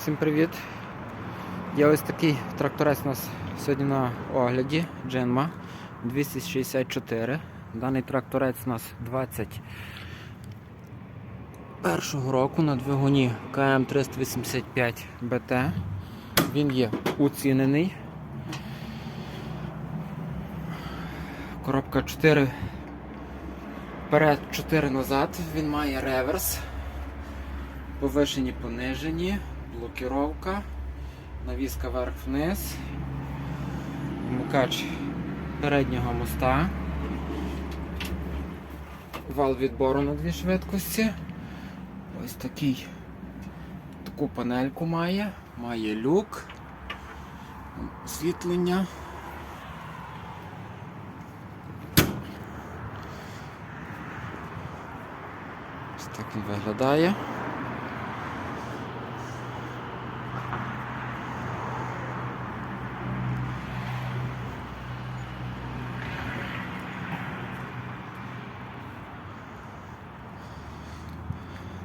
Всім привіт! Є ось такий тракторець у нас сьогодні на огляді Дженма 264. Даний тракторець у нас 21 року на двигуні КМ385 БТ. Він є уцінений. Коробка 4 вперед, 4 назад. Він має реверс. Повишені, понижені, блокіровка, навіска вверх-вниз, вмикач переднього моста, вал відбору на дві швидкості. Ось такий таку панельку має, має люк, освітлення. Ось так він виглядає.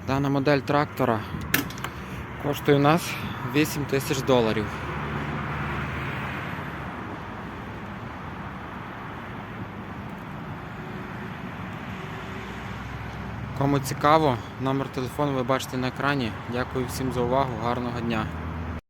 Дана модель трактора коштує у нас 8 тисяч доларів. Кому цікаво, номер телефону ви бачите на екрані. Дякую всім за увагу, гарного дня.